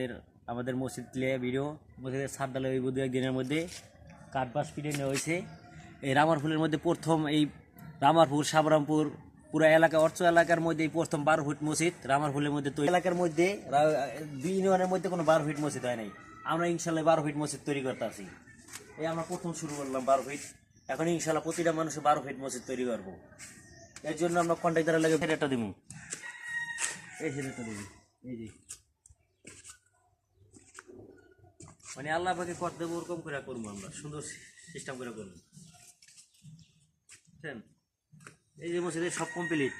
আপনাদের আমাদের মসজিদ প্লে ভিডিও মসজিদের সাত ডালে ওই দু একদিনের মধ্যে কাঠবাস পিটে নেওয়া হয়েছে। এই রামারপুলের মধ্যে প্রথম এই রামারপুর সাবরামপুর, পুরো এলাকা অর্থ এলাকার মধ্যে এই প্রথম বারো ফুট মসজিদ রামারপুলের মধ্যে তো এলাকার মধ্যে দুই ইউনিয়নের মধ্যে কোনো বারো ফিট মসজিদ হয় নাই। আমরা ইনশাল্লাহ বারো ফিট মসজিদ তৈরি করতে আছি এই আমরা প্রথম শুরু করলাম বারো ফিট এখন ইনশাল্লাহ প্রতিটা মানুষের বারো ফিট মসজিদ তৈরি করব। এর জন্য আমরা কন্ট্রাক্টারের লাগে ফের একটা দিব এই সেটা দেবো। এই যে। মানে আল্লাহ পাকে কর দেবো ওরকম করে করব আমরা। সুন্দর সিস্টেম করে করব। বুঝছেন? এই যে মসজিদের সব কমপ্লিট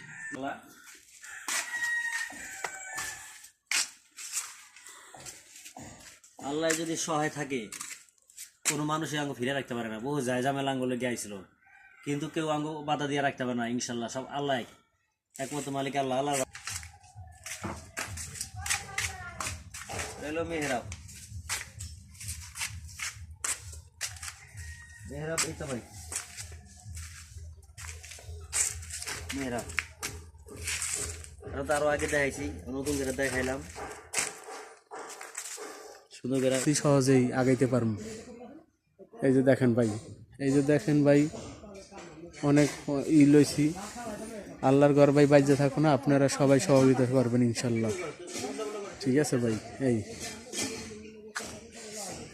আল্লাহ। যদি সহায় থাকে কোনো মানুষই আঙ্গ ফিরে রাখতে পারে না। বহু যায় জামেলা আঙ্গুলে গিয়েছিল। কিন্তু কেউ আঙ্গ বাধা দিয়ে রাখতে পারে না ইনশাল্লাহ সব আল্লাহ একমাত্র মালিক আল্লাহ আল্লাহ। মেহরাব। মেহরাব, এই ভাই। মেহরাব। এটা আগে দেখাইছি, নতুন করে দেখাইলাম। সুন্দর করে সহজেই আগাইতে পারব। এই যে দেখেন ভাই, এই যে দেখেন ভাই, অনেক ই লইছি। আল্লাহর ঘর ভাই বাইজে থাকো না, আপনারা সবাই সহযোগিতা করবেন ইনশাল্লাহ। ঠিক আছে ভাই, এই।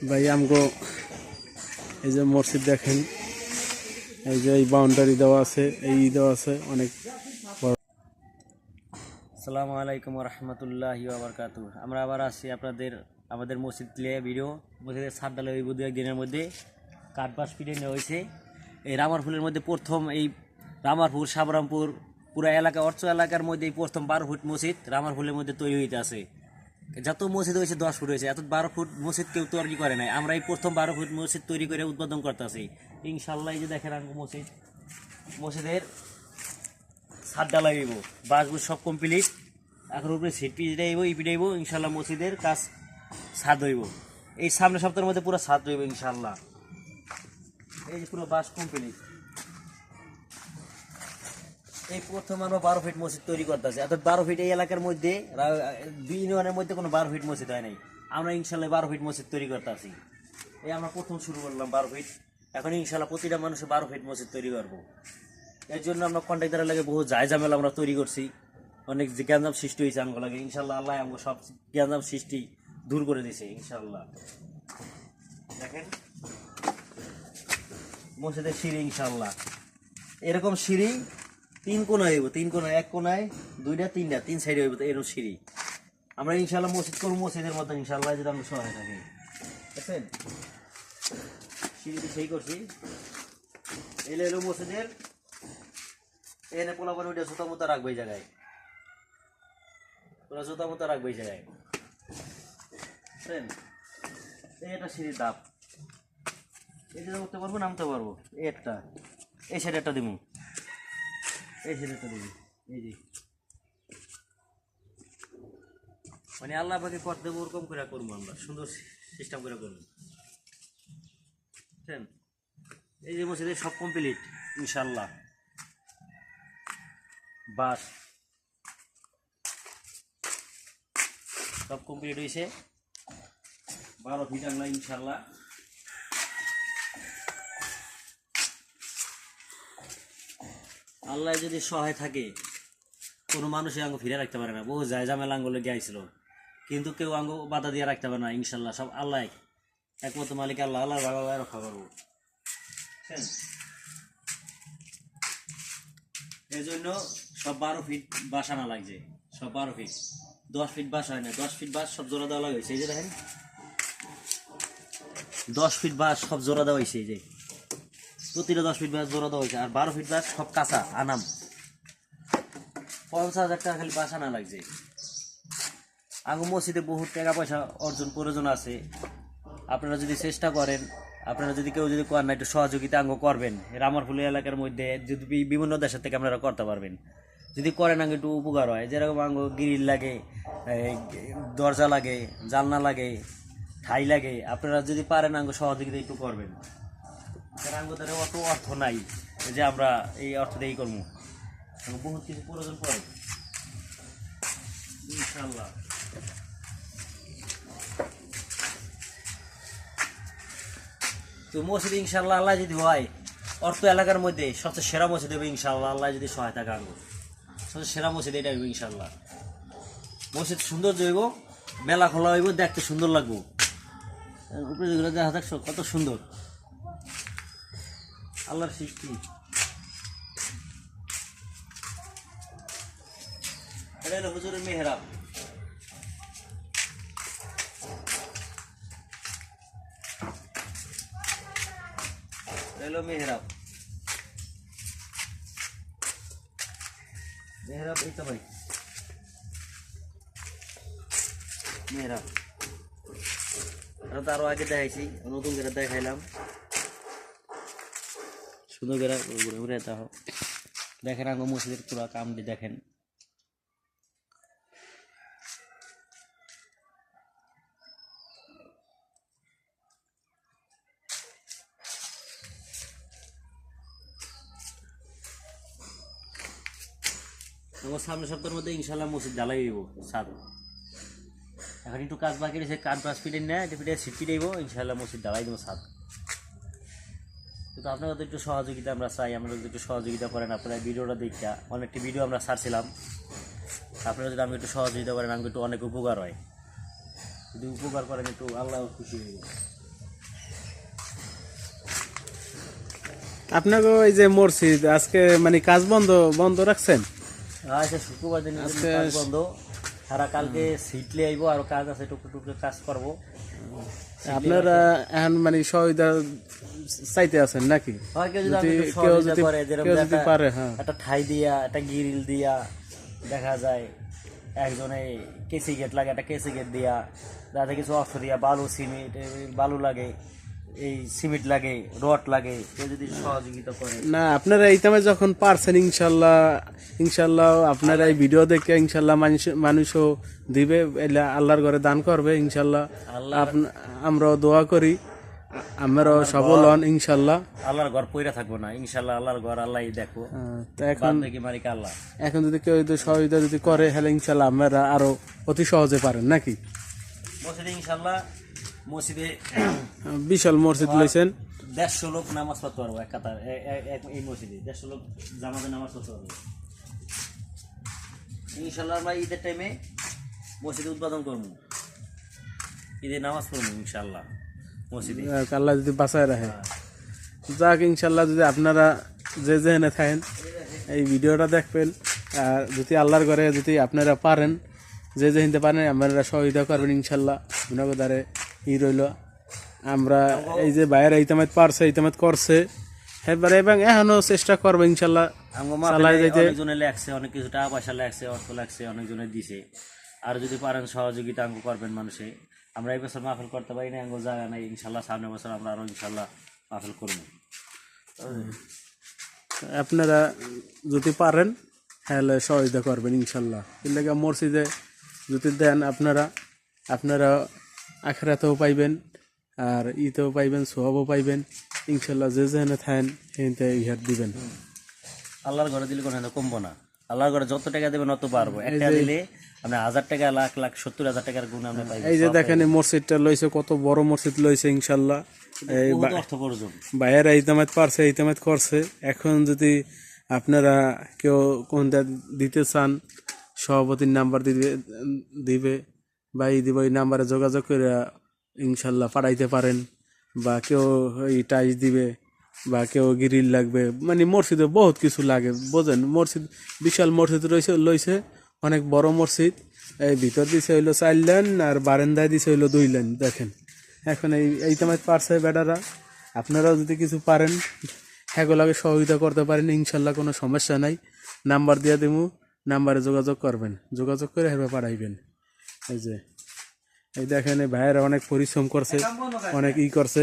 ভাই, আমগো এই যে মসজিদ দেখেন, এই যে এই বাউন্ডারি দেওয়া আছে, এই দেওয়া আছে, অনেক আসসালামু আলাইকুম রহমতুল্লাহ বারকাতু আমরা আবার আসছি আপনাদের, আমাদের মসজিদ প্লে ভিডিও। মসজিদের সাত ডালে ওই দু একদিনের মধ্যে কাঠবাস পিটে নেওয়া হয়েছে। এই রামারপুলের মধ্যে প্রথম এই রামারপুর সাবরামপুর, পুরো এলাকা অর্থ এলাকার মধ্যে এই প্রথম বারো ফুট মসজিদ রামারপুলের মধ্যে তৈরি হইতে আছে। যত মসজিদ হয়েছে, দশ ফুট হয়েছে, এত বারো ফুট মসজিদ কেউ তৈরি করে নাই। আমরা এই প্রথম বারো ফুট মসজিদ তৈরি করে উদ্বোধন করতেছি ইনশাল্লাহ যে দেখেন আঙ্গু মসজিদ, মসজিদের সাত ডালাই হইব, বাসগুলো সব কমপ্লিট এখন উপরে সিট পিচ দেব ই পিটাইব ইনশাল্লাহ মসজিদের কাজ সাদ হইব। এই সামনের সপ্তাহের মধ্যে পুরো সাদ হইব ইনশাল্লাহ। এই যে পুরো বাস কমপ্লিট এই প্রথম আমরা বারো ফিট মসজিদ তৈরি করতেছি। অর্থাৎ বারো ফিট এই এলাকার মধ্যে দুই ইউনিয়নের মধ্যে কোনো বারো ফিট মসজিদ হয় নাই। আমরা ইনশাল্লাহ বারো ফিট মসজিদ তৈরি করতেছি। এই আমরা প্রথম শুরু করলাম বারো ফিট এখন ইনশাল্লাহ প্রতিটা মানুষের বারো ফিট মসজিদ তৈরি করব। এর জন্য আমরা কন্ট্রাক্টারের লাগে বহু যায় আমরা তৈরি করছি। অনেক যে জ্ঞানজাম সৃষ্টি হয়েছে আমগো লাগে। ইনশাল্লাহ আল্লাহ আমগো সব জ্ঞানজাম সৃষ্টি দূর করে দিছে, ইনশাল্লাহ। দেখেন। মসজিদের সিঁড়ি, ইনশাল্লাহ। এরকম সিঁড়ি তিন কোনায় হইব, তিন কোনায়, এক কোনায়, দুইটা, তিনটা, তিন সাইডে হইব এরকম সিঁড়ি। আমরা ইনশাল্লাহ মসজিদ করব, মসজিদের মতো ইনশাল্লাহ যদি আমরা সহায় থাকি। বুঝছেন? সিঁড়িতে সেই করছি। এলে এলো মসজিদের। এনে পোলা পরে ওইটা জুতা মতো রাখবে এই জায়গায়। ওরা জুতা মতো রাখবে এই জায়গায়। বুঝছেন? একটা সিঁড়ির দাপ। যে উঠতে পারব, নামতে পারব। একটা। এই সাইডে একটা দিব এই একটা দিব এই যে। মানে আল্লাহ পাকে কর দেবো ওরকম করে করব আমরা, সুন্দর সিস্টেম করে করব। বুঝছেন? এই যে মসজিদের সব কমপ্লিট ইনশাল্লাহ বাস। সব কমপ্লিট হয়েছে বারো ফিট আংলা ইনশাল্লাহ আল্লাহ যদি সহায় থাকে, কোনো মানুষই আঙ্গ ফিরে রাখতে পারে না। বহু যায় জামেলা আঙ্গুলে গিয়েছিল কিন্তু কেউ আঙ্গ বাধা দিয়ে রাখতে পারে না ইনশাল্লাহ সব আল্লাহ একমাত্র মালিক আল্লাহ। আল্লাহ বাবা রক্ষা করব। বুঝছেন? এই জন্য সব বারো ফিট বাসা আনা লাগছে। সব বারো ফিট। দশ ফিট বাস হয় না। দশ ফিট বাস সব জোড়া দেওয়া লাগছে। এই যে দেখেন। দশ ফিট বাস সব জোড়া দেওয়া হয়েছে এই যে। প্রতিটা দশ ফিট বাস জোড়া দেওয়া হয়েছে, আর বারো ফিট বাস সব কাঁচা, আনাম। পঞ্চাশ হাজার টাকা খালি বাস আনা লাগছে। আঙ্গু মসজিদে বহুত টাকা পয়সা অর্জন প্রয়োজন আছে। আপনারা যদি চেষ্টা করেন, আপনারা যদি কেউ যদি করেন না, একটু সহযোগিতা আঙ্গ করবেন। রামারফুলি এলাকার মধ্যে যদি বিভিন্ন দেশের থেকে আপনারা করতে পারবেন। যদি করেন আঙ্গ একটু উপকার হয়, যেরকম আঙ্গ গ্রিল লাগে দরজা লাগে জানলা লাগে, ঠাই লাগে, আপনারা যদি পারেন আঙ্গ সহযোগিতা একটু করবেন। অত অর্থ নাই যে আমরা এই অর্থ দিয়ে করব। বহুত কিছু প্রয়োজন পড়ে। ইনশাল্লাহ তো মসজিদ ইনশাল্লাহ আল্লাহ যদি হয়, অর্থ এলাকার মধ্যে সবচেয়ে সেরা মসজিদ হবে ইনশাল্লাহ আল্লাহ যদি সহায়তা কাঙ্গ সবচেয়ে সেরা মসজিদ এটা হবে ইনশাল্লাহ মসজিদ সুন্দর জৈব মেলা খোলা হইব, দেখতে সুন্দর লাগবো। উপরে দেখা থাকছো কত সুন্দর। আল্লাহর সৃষ্টি। এটা হলো হুজুরের মেহরাব। হলো মেহরাব। মেহরাব এই তো ভাই। মেহরাব। এটা তো আগে দেখাইছি, নতুন করে দেখাইলাম। সুন্দর করে ঘুরে ঘুরে দেখো দেখেন আগে মসজিদের পুরো কামটি দেখেন। আমার সামনের সপ্তাহের মধ্যে ইনশাল্লাহ মসজিদ জ্বালাই দিব সাদ এখন একটু কাজ বাকি রয়েছে কাজ পাঁচ ফিটে নেয় ফিটে সিট ফিটে দিব ইনশাল্লাহ মসজিদ জ্বালাই দেবো সাদ কিন্তু আপনারা তো একটু সহযোগিতা আমরা চাই আপনারা যদি একটু সহযোগিতা করেন আপনারা ভিডিওটা দেখা অনেকটি ভিডিও আমরা ছাড়ছিলাম। আপনারা যদি আমি একটু সহযোগিতা করেন আমাকে একটু অনেক উপকার হয়। যদি উপকার করেন একটু আল্লাহ খুশি হয়ে যাবে। আপনাকে ওই যে মসজিদ আজকে মানে কাজ বন্ধ বন্ধ রাখছেন? আচ্ছা শুক্রবার দিন আজকে- বন্ধ। কালকে সিটলে আইবো আর কাজ আছে টুকু টুকু কাজ করব। আপনারা এখন মানে সহযোগিতা চাইতে আছেন নাকি? কেউ যদি যেরকম পারে হ্যাঁ। একটা ঠাই দিয়া একটা গিরিল দিয়া দেখা যায় একজনে কেসি গেট লাগে একটা কেসি গেট দিয়া যাতে কিছু অস্ত্র দিয়া বালু সিমেন্ট বালু লাগে। এই সিমেন্ট লাগে রড লাগে কেউ যদি সহযোগিতা করে। না আপনারা এই যখন পারছেন ইনশাল্লাহ ইনশাল্লাহ আপনারা এই ভিডিও দেখে ইনশাল্লাহ মানুষ মানুষও দিবে আল্লাহর ঘরে দান করবে ইনশাল্লাহ। আল্লাহ আমরাও দোয়া করি আমরাও সবল হন ইনশাল্লাহ। আল্লাহর ঘর পইরা থাকব না ইনশাল্লাহ আল্লাহর ঘর আল্লাহ দেখো। তো এখন দেখি মালিক আল্লাহ। এখন যদি কেউ যদি সহযোগিতা যদি করে তাহলে ইনশাল্লাহ আমরা আরও অতি সহজে পারেন নাকি? মসজিদে ইনশাল্লাহ। মসজিদে বিশাল মসজিদ লইছেন। দেড়শো লোক নামাজ পড়তে পারব এক কাতার এই মসজিদে। দেড়শো লোক জামাতে নামাজ পড়তে পারব। ইনশাল্লাহ আমরা ঈদের টাইমে মসজিদে উদ্বোধন করব। ঈদের নামাজ পড়ব ইনশাল্লাহ মসজিদে। আল্লাহ যদি বাঁচায় রাখে। যাক ইনশাল্লাহ যদি আপনারা যে যেখানে থাকেন এই ভিডিওটা দেখবেন। আর যদি আল্লাহর ঘরে যদি আপনারা পারেন যে যে হিনতে পারেন আপনারা সহযোগিতা করবেন ইনশাল্লাহ ওনাকে দ্বারে ই রইল। আমরা এই যে বাইরে ইতামাত পারছে ইতামাত করছে। এবারে এবং এখনও চেষ্টা করব ইনশাল্লাহ। চালাই যাইতে। অনেকজনে লাগছে অনেক কিছু টাকা পয়সা লাগছে অর্থ লাগছে অনেকজনে দিছে। আর যদি পারেন সহযোগিতা আঙ্গ করবেন মানুষে। আমরা এই বছর মাহফিল করতে পারি না আঙ্গ জায়গা নাই। ইনশাল্লাহ সামনের বছর আমরা আরও ইনশাল্লাহ মাহফিল করব। আপনারা যদি পারেন তাহলে সহযোগিতা করবেন ইনশাল্লাহ। মসজিদে যদি দেন আপনারা আপনারা আখেরাতেও পাইবেন আর ইতেও পাইবেন সোহাবও পাইবেন। ইনশাল্লাহ যে যেখানে থাকেন সেখানে ইহার দিবেন। আল্লাহর ঘরে দিলে কোনো কমবো না। আল্লাহর ঘরে যত টাকা দেবেন অত পারব একটা দিলে আমরা হাজার টাকা লাখ লাখ সত্তর হাজার টাকার গুণ আমরা পাইবো। এই যে দেখেন এই মসজিদটা লইছে কত বড় মসজিদ লইছে ইনশাল্লাহ এই বাইরে ইতামাত পারছে ইতামাত করছে। এখন যদি আপনারা কেউ কোনটা দিতে চান সভাপতির নাম্বার দিবে দিবে। বা এই দিব এই নাম্বারে যোগাযোগ করে ইনশাল্লাহ পাঠাইতে পারেন। বা কেউ এই টাইস দিবে, বা কেউ গ্রিল লাগবে। মানে মসজিদে বহুত কিছু লাগে, বোঝেন? মসজিদ, বিশাল মসজিদ রয়েছে, লইছে অনেক বড় মসজিদ। এই ভিতর দিছে হইল চার লাইন আর বারান্দায় দিছে হইল দুই লাইন দেখেন। এখন এই এই তোমার পারছে বেটারা। আপনারাও যদি কিছু পারেন সেগুলোকে সহযোগিতা করতে পারেন, ইনশাল্লাহ কোনো সমস্যা নাই। নাম্বার দিয়ে দেবো নাম্বারে যোগাযোগ করবেন। যোগাযোগ করে হেরবে পাঠাইবেন। এই যে, এই দেখেন এই ভাইয়েরা অনেক পরিশ্রম করছে, অনেক ই করছে।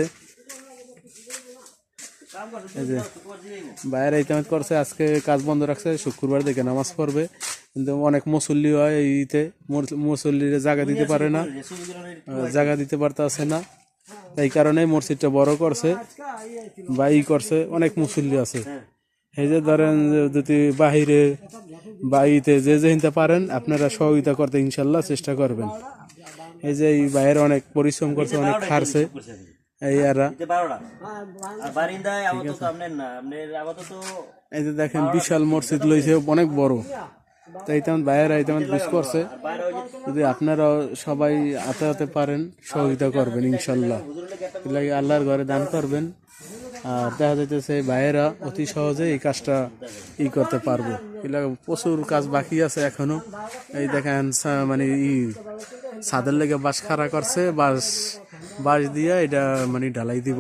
এই যে, ভাইয়েরা এই করছে, আজকে কাজ বন্ধ রাখছে, শুক্রবার দেখে নামাজ পড়বে। কিন্তু অনেক মুসল্লি হয় এইতে ইতে মুসল্লিরা জায়গা দিতে পারে না, জায়গা দিতে পারতেছে না। এই কারণে মসজিদটা বড় করছে, বা ই করছে, অনেক মুসল্লি আছে। এই যে ধরেন যদি বাহিরে বাড়িতে যে যে হিনতে পারেন আপনারা সহযোগিতা করতে ইনশাল্লাহ চেষ্টা করবেন। এই যে এই বাইরে অনেক পরিশ্রম করছে অনেক খারছে এই এরা। এই যে দেখেন বিশাল মসজিদ লইছে অনেক বড়। তাই তেমন বাইরে এই তেমন বুঝ করছে। যদি আপনারা সবাই হাতে হাতে পারেন সহযোগিতা করবেন ইনশাল্লাহ। আল্লাহর ঘরে দান করবেন। আর দেখা যাইতেছে ভাইয়েরা অতি সহজে এই কাজটা ই করতে পারব। এর লাগে প্রচুর কাজ বাকি আছে এখনও। এই দেখেন মানে ই, ছাদের লেগে বাঁশ খাড়া করছে, বাঁশ বাঁশ দিয়ে এটা মানে ঢালাই দিব।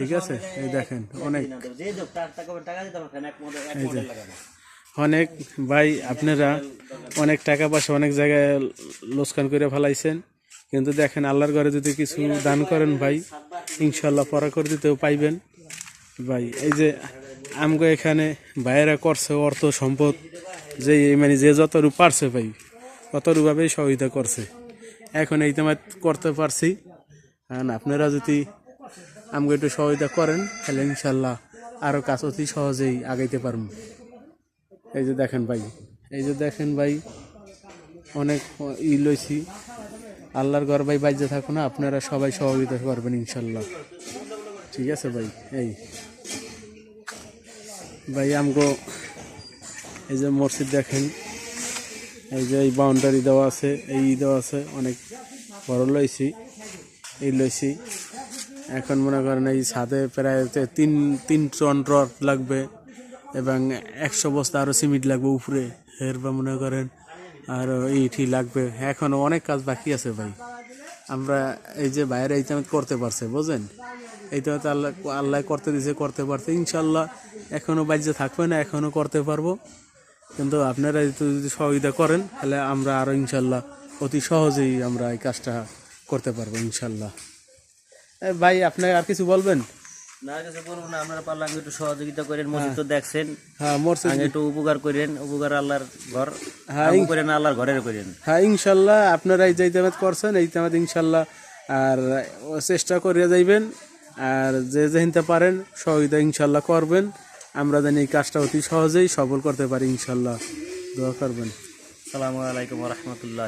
ঠিক আছে? এই দেখেন, অনেক। যে মডেল লাগানো অনেক ভাই, আপনারা অনেক টাকা পয়সা অনেক জায়গায় লোসকান করে ফেলাইছেন। কিন্তু দেখেন, আল্লাহর ঘরে যদি কিছু দান করেন ভাই ইনশাল্লাহ পরা করে দিতেও পাইবেন। ভাই, এই যে আমগো এখানে ভাইয়েরা করছে অর্থ সম্পদ, যে মানে যে যতটুকু পারছে ভাই ততটুকুভাবেই সহযোগিতা করছে। এখন এই তোমার করতে পারছি। আর আপনারা যদি আমাকে একটু সহযোগিতা করেন, তাহলে ইনশাল্লাহ আরও কাজ অতি সহজেই আগাইতে পারব। এই যে দেখেন ভাই, এই যে দেখেন ভাই, অনেক ই লইছি। আল্লাহর ঘর ভাই বাইজে থাকো না, আপনারা সবাই সহযোগিতা করবেন ইনশাল্লাহ। ঠিক আছে ভাই, এই। ভাই, আমগো এই যে মসজিদ দেখেন, এই যে এই বাউন্ডারি দেওয়া আছে, এই দেওয়া আছে, অনেক বড় লইছি, এই লইছি। এখন মনে করেন এই ছাদে প্রায় তিন তিন টন রড লাগবে এবং একশো বস্তা আরও সিমেন্ট লাগবে উপরে। এর বা মনে করেন আর ইটি লাগবে। এখনও অনেক কাজ বাকি আছে ভাই। আমরা এই যে বাইরে এই করতে পারছে বুঝেন এই তো আল্লাহ আল্লাহ করতে দিছে, করতে পারছে। ইনশাল্লাহ এখনও বাজ্যে থাকবে না এখনও করতে পারব। কিন্তু আপনারা যদি সহযোগিতা করেন, তাহলে আমরা আরও ইনশাল্লাহ অতি সহজেই আমরা এই কাজটা করতে পারব ইনশাল্লাহ ভাই আপনি আর কিছু বলবেন? না কিছু করব না আপনারা পারলে আগে একটু সহযোগিতা করেন মসজিদ তো দেখছেন। হ্যাঁ মসজিদ একটু উপকার করেন উপকার আল্লাহর ঘর। হ্যাঁ, করেন আল্লাহর ঘরের করেন। হ্যাঁ ইনশাল্লাহ আপনারা এই করছেন এই ইনশাল্লাহ আর চেষ্টা করে যাইবেন আর যে যেহিনতে পারেন সহযোগিতা ইনশাল্লাহ করবেন। আমরা জানি এই কাজটা অতি সহজেই সফল করতে পারি ইনশাল্লাহ। দোয়া করবেন। সালামু আলাইকুম রহমতুল্লাহ